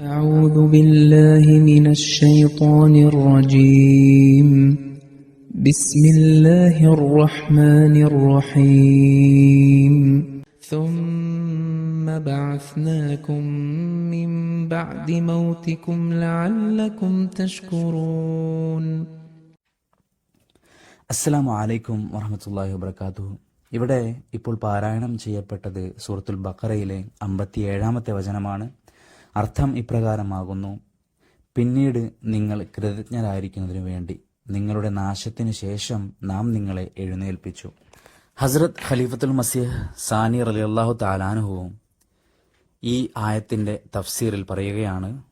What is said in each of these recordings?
أعوذ بالله من الشيطان الرجيم بسم الله الرحمن الرحيم ثم بعثناكم من بعد موتكم لعلكم تشكرون അസ്സലാമു അലൈക്കും വറഹമത്തല്ലാഹി വബർക്കാത്തു ഇവിടെ ഇപ്പോൾ പാരായണം ചെയ്യപ്പെട്ടത് സൂറത്തുൽ ബക്കറയിലെ അമ്പത്തിയേഴാമത്തെ വചനമാണ് അർത്ഥം ഇപ്രകാരമാകുന്നു. പിന്നീട് നിങ്ങൾ കൃതജ്ഞരായിരിക്കുന്നതിനു വേണ്ടി നിങ്ങളുടെ നാശത്തിനു ശേഷം നാം നിങ്ങളെ എഴുന്നേൽപ്പിച്ചു. ഹസ്രത് ഖലീഫത്തുൽ മസീഹ് സാനി റലിയല്ലാഹു താലാനുഹുവും ഈ ആയത്തിന്റെ തഫ്സീറിൽ പറയുകയാണ്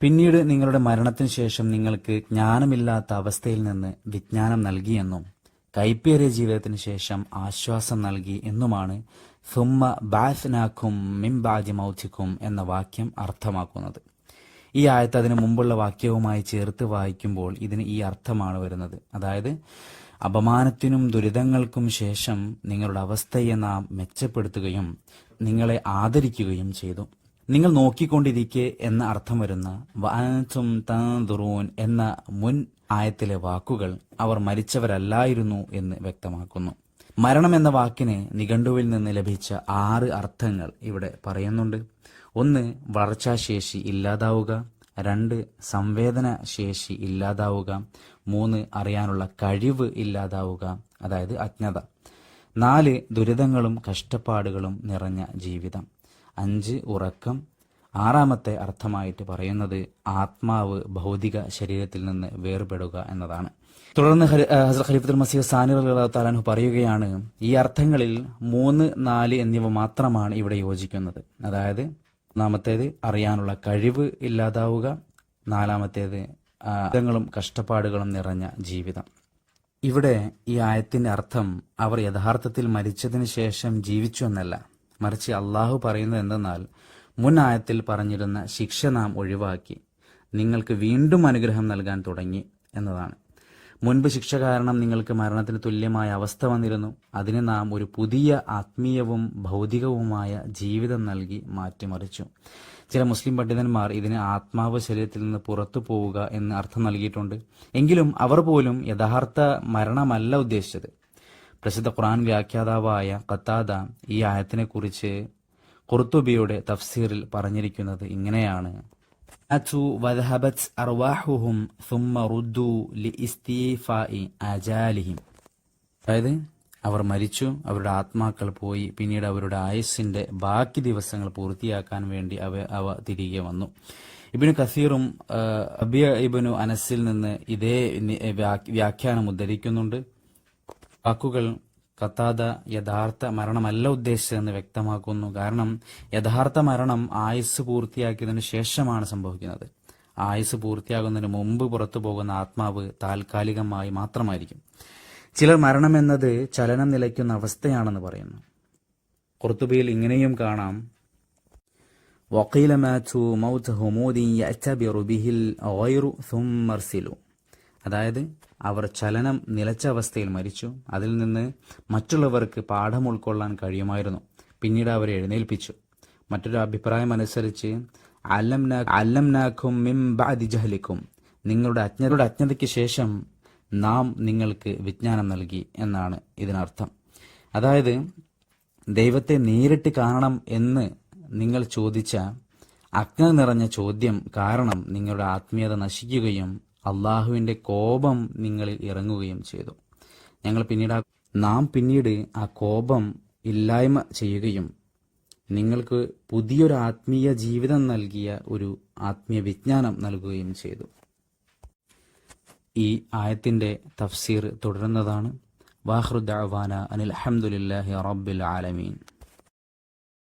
പിന്നീട് നിങ്ങളുടെ മരണത്തിന് ശേഷം നിങ്ങൾക്ക് ജ്ഞാനമില്ലാത്ത അവസ്ഥയിൽ നിന്ന് വിജ്ഞാനം നൽകിയെന്നും കൈപ്പേറിയ ജീവിതത്തിന് ശേഷം ആശ്വാസം നൽകി എന്നുമാണ് സുമ്മ ബാസ്നാഖും മിംബാജി മൗധിക്കും എന്ന വാക്യം അർത്ഥമാക്കുന്നത്. ഈ ആയത്ത് അതിന് മുമ്പുള്ള വാക്യവുമായി ചേർത്ത് വായിക്കുമ്പോൾ ഇതിന് ഈ അർത്ഥമാണ് വരുന്നത്. അതായത് അപമാനത്തിനും ദുരിതങ്ങൾക്കും ശേഷം നിങ്ങളുടെ അവസ്ഥയെ നാം മെച്ചപ്പെടുത്തുകയും നിങ്ങളെ ആദരിക്കുകയും ചെയ്തു. നിങ്ങൾ നോക്കിക്കൊണ്ടിരിക്കെ എന്ന അർത്ഥം വരുന്ന വഅൻതും തൻദുറൂൻ എന്ന മുൻ ആയത്തിലെ വാക്കുകൾ അവർ മരിച്ചവരല്ലായിരുന്നു എന്ന് വ്യക്തമാക്കുന്നു. മരണം എന്ന വാക്കിന് നിഘണ്ടുവിൽ നിന്ന് ലഭിച്ച ആറ് അർത്ഥങ്ങൾ ഇവിടെ പറയുന്നുണ്ട്. ഒന്ന് വളർച്ചാശേഷി ഇല്ലാതാവുക. രണ്ട് സംവേദന ശേഷി ഇല്ലാതാവുക. മൂന്ന് അറിയാനുള്ള കഴിവ് ഇല്ലാതാവുക അതായത് അജ്ഞത. നാല് ദുരിതങ്ങളും കഷ്ടപ്പാടുകളും നിറഞ്ഞ ജീവിതം. അഞ്ച് ഉറക്കം. ആറാമത്തെ അർത്ഥമായിട്ട് പറയുന്നത് ആത്മാവ് ഭൗതിക ശരീരത്തിൽ നിന്ന് വേർപെടുക എന്നതാണ്. തുടർന്ന് ഹസർ ഖലീഫത്തുൽ സാനി താലാൻഹു പറയുകയാണ് ഈ അർത്ഥങ്ങളിൽ മൂന്ന് നാല് എന്നിവ മാത്രമാണ് ഇവിടെ യോജിക്കുന്നത്. അതായത് ഒന്നാമത്തേത് അറിയാനുള്ള കഴിവ് ഇല്ലാതാവുക നാലാമത്തേത് അർത്ഥങ്ങളും കഷ്ടപ്പാടുകളും നിറഞ്ഞ ജീവിതം. ഇവിടെ ഈ ആയത്തിന്റെ അർത്ഥം അവർ യഥാർത്ഥത്തിൽ മരിച്ചതിന് ശേഷം ജീവിച്ചു എന്നല്ല. മറിച്ച് അള്ളാഹു പറയുന്നത് എന്തെന്നാൽ മുൻ ആയത്തിൽ പറഞ്ഞിരുന്ന ശിക്ഷ നാം ഒഴിവാക്കി നിങ്ങൾക്ക് വീണ്ടും അനുഗ്രഹം നൽകാൻ തുടങ്ങി എന്നതാണ്. മുൻപ് ശിക്ഷ കാരണം നിങ്ങൾക്ക് മരണത്തിന് തുല്യമായ അവസ്ഥ വന്നിരുന്നു. അതിന് നാം ഒരു പുതിയ ആത്മീയവും ഭൗതികവുമായ ജീവിതം നൽകി മാറ്റിമറിച്ചു. ചില മുസ്ലിം പണ്ഡിതന്മാർ ഇതിന് ആത്മാവ് ശരീരത്തിൽ നിന്ന് പുറത്തു പോവുക എന്ന് അർത്ഥം നൽകിയിട്ടുണ്ട്. എങ്കിലും അവർ പോലും യഥാർത്ഥ മരണമല്ല ഉദ്ദേശിച്ചത്. പ്രസിദ്ധ ഖുറാൻ വ്യാഖ്യാതാവായ കത്താദ ഈ ആയത്തിനെ കുറിച്ച് ഖുർത്തുബിയുടെ തഫ്സീറിൽ പറഞ്ഞിരിക്കുന്നത് ഇങ്ങനെയാണ്. അതായത് അവർ മരിച്ചു അവരുടെ ആത്മാക്കൾ പോയി പിന്നീട് അവരുടെ ആയുസിന്റെ ബാക്കി ദിവസങ്ങൾ പൂർത്തിയാക്കാൻ വേണ്ടി അവ അവ തിരികെ വന്നു. ഇബിനു കസീറും അബിയ ഇബിനു അനസിൽ നിന്ന് ഇതേ വ്യാഖ്യാനം ഉദ്ധരിക്കുന്നുണ്ട്. വാക്കുകൾ കത്താത യഥാർത്ഥ മരണമല്ല ഉദ്ദേശിച്ചതെന്ന് വ്യക്തമാക്കുന്നു കാരണം യഥാർത്ഥ മരണം ആയുസ് പൂർത്തിയാക്കിയതിനു ശേഷമാണ് സംഭവിക്കുന്നത് ആയുസ് പൂർത്തിയാകുന്നതിന് മുമ്പ് പുറത്തു പോകുന്ന ആത്മാവ് താൽക്കാലികമായി മാത്രമായിരിക്കും ചിലർ മരണമെന്നത് ചലനം നിലയ്ക്കുന്ന അവസ്ഥയാണെന്ന് പറയുന്നു ഖുർത്തുബിയിൽ ഇങ്ങനെയും കാണാം وقيل ماتوا موت همود يعتبر به الغير ثم ارسلوا അതായത് അവർ ചലനം നിലച്ച അവസ്ഥയിൽ മരിച്ചു. അതിൽ നിന്ന് മറ്റുള്ളവർക്ക് പാഠം ഉൾക്കൊള്ളാൻ കഴിയുമായിരുന്നു. പിന്നീട് അവരെ എഴുന്നേൽപ്പിച്ചു. മറ്റൊരു അഭിപ്രായം അനുസരിച്ച് അല്ലംനാ അല്ലംനാക്കും മിം ബഅദി ജഹലിക്കും. നിങ്ങളുടെ അജ്ഞരുടെ അജ്ഞതയ്ക്ക് ശേഷം നാം നിങ്ങൾക്ക് വിജ്ഞാനം നൽകി എന്നാണ് ഇതിനർത്ഥം. അതായത് ദൈവത്തെ നേരിട്ട് കാണണം എന്ന് നിങ്ങൾ ചോദിച്ച അജ്ഞത നിറഞ്ഞ ചോദ്യം കാരണം നിങ്ങളുടെ ആത്മീയത നശിക്കുകയും അള്ളാഹുവിന്റെ കോപം നിങ്ങളിൽ ഇറങ്ങുകയും ചെയ്തു. ഞങ്ങൾ പിന്നീട് ആ- നാം പിന്നീട് ആ കോപം ഇല്ലായ്മ ചെയ്യുകയും നിങ്ങൾക്ക് പുതിയൊരു ആത്മീയ ജീവിതം നൽകിയ ഒരു ആത്മീയ വിജ്ഞാനം നൽകുകയും ചെയ്തു. ഈ ആയത്തിന്റെ തഫ്സീർ തുടരുന്നതാണ്. വാഹ്റുദ്വാന അനിൽ അഹമ്മദില്ലാഹി റബ്ബിൽ ആലമീൻ.